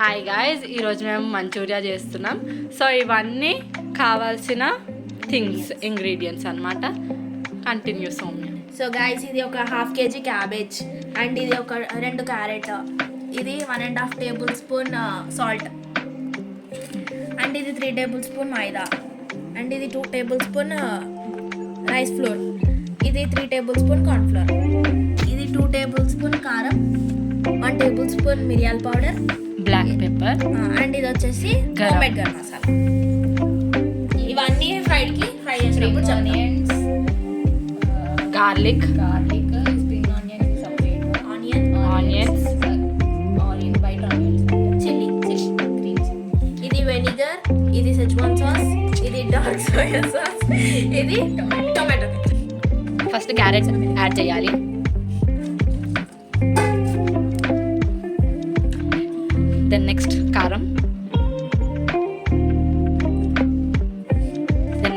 Hi guys ఈరోజు మేము Manchuria చేస్తున్నాం. సో ఇవన్నీ కావాల్సిన థింగ్స్ ఇంగ్రీడియంట్స్ అన్నమాట. కంటిన్యూ సౌమ్య. సో గైస్ ఇది ఒక హాఫ్ కేజీ క్యాబేజ్ అండ్ ఇది ఒక రెండు క్యారెట్ ఇది one and half tablespoon salt and ఇది three tablespoon maida and ఇది two tablespoon rice flour ఇది త్రీ టేబుల్ స్పూన్ కార్న్ఫ్లోర్ ఇది టూ టేబుల్ స్పూన్ కారం. వన్ టేబుల్ స్పూన్ మిరియాల పౌడర్ బ్లాక్ పెప్పర్ అండ్ ఇది వచ్చేసి. హోమ్మేడ్ గరం మసాలా ఇవన్నీ ఫ్రైడ్కి ఫ్రై చేసినప్పుడు onions, garlic spring onion is separate. Onion Onions. Onion, white onions. Chilli green chili. ఇది వెనిగర్ ఇది సెజ్వాన్ సాస్ ఇది డార్క్ సోయా సాస్ ఇది టొమాటో ఫస్ట్ క్యారెట్ యాడ్ చేయాలి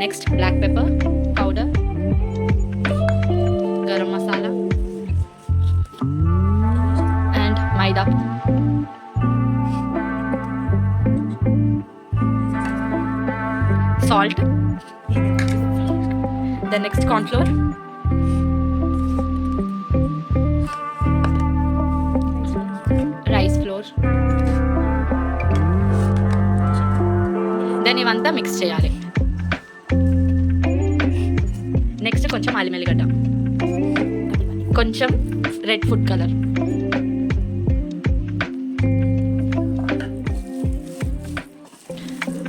next black pepper powder garam masala and maida salt then next cornflour rice flour then ఇవంతా mix చేయాలి. కొంచెం అల్లిమెల్లిగడ్డ కొంచెం red food colour.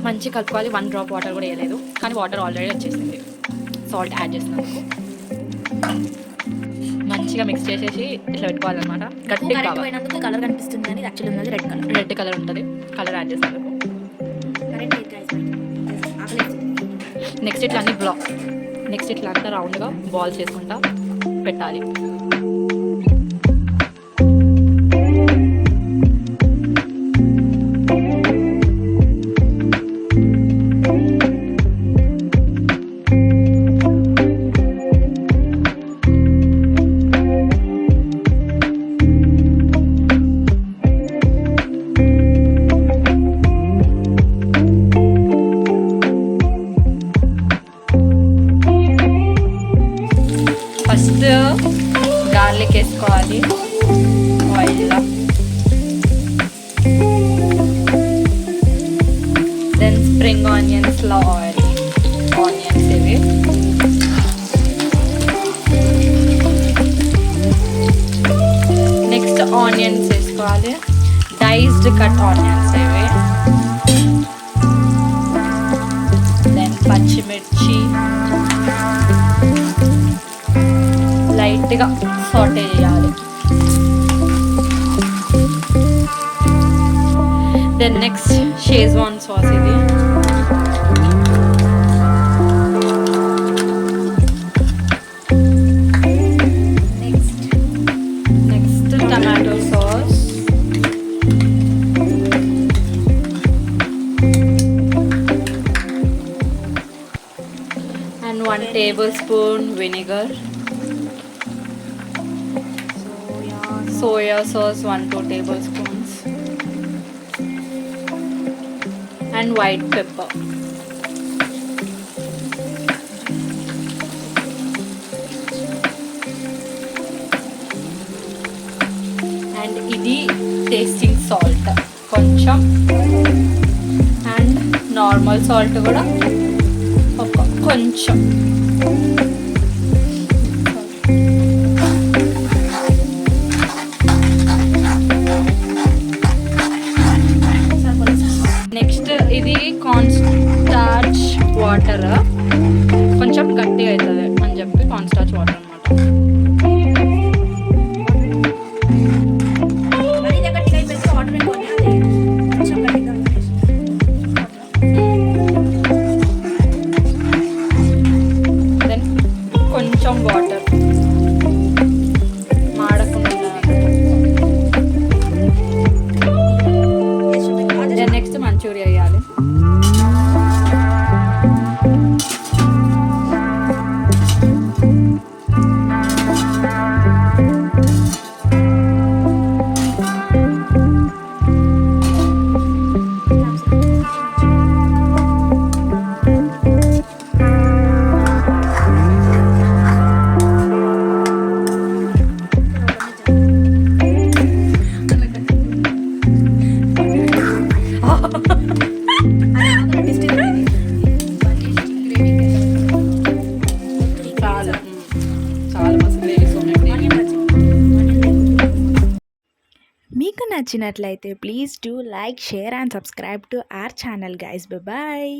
మంచి కలుపుకోవాలి. వన్ డ్రాప్ వాటర్ కూడా వేయలేదు. కానీ వాటర్ ఆల్రెడీ వచ్చేసింది. సాల్ట్ యాడ్ చేసినందుకు మంచిగా మిక్స్ చేసేసి ఇట్లా పెట్టుకోవాలన్నమాట. గట్టిగా కావాలి. కలర్ కనిపిస్తుంది కానీ యాక్చువల్ ఉన్నది రెడ్ కలర్. రెడ్ కలర్ ఉంటుంది. Colour add. ఆకలేదు. నెక్స్ట్ ఇట్లా అన్ని బ్లా నెక్స్ట్ ఇట్లా అంతా రౌండ్గా బాల్ చేసుకుంటా పెట్టాలి. ఫస్ట్ గార్లిక్ వేసుకోవాలి. ఆయిల్లో దెన్ స్ప్రింగ్ ఆనియన్స్లో ఆయిల్ ఆనియన్స్ ఇవి. నెక్స్ట్ ఆనియన్స్ వేసుకోవాలి. డైస్డ్ కట్ ఆనియన్స్ ఇవి. దెన్ పచ్చిమిర్చి. లైట్గా సాటే చేయాలి దెన్ నెక్స్ట్ షేజ్వాన్ సాస్ ఇది next next tomato sauce and one tablespoon vinegar soya sauce 1 2 tablespoons and white pepper and ఇది టేస్టింగ్ సాల్ట్ కొంచెం అండ్ నార్మల్ సాల్ట్ కూడా ఒక కొంచెం Water కొంచెం గట్టిగా అవుతుంది అని చెప్పి కాన్స్టార్చ్ వాటర్ అనమాట దెన్ కొంచెం వాటర్. మాడకుండా నెక్స్ట్ మంచూరియా వేయాలి. నచ్చినట్లయితే please do like share and subscribe to our channel guys bye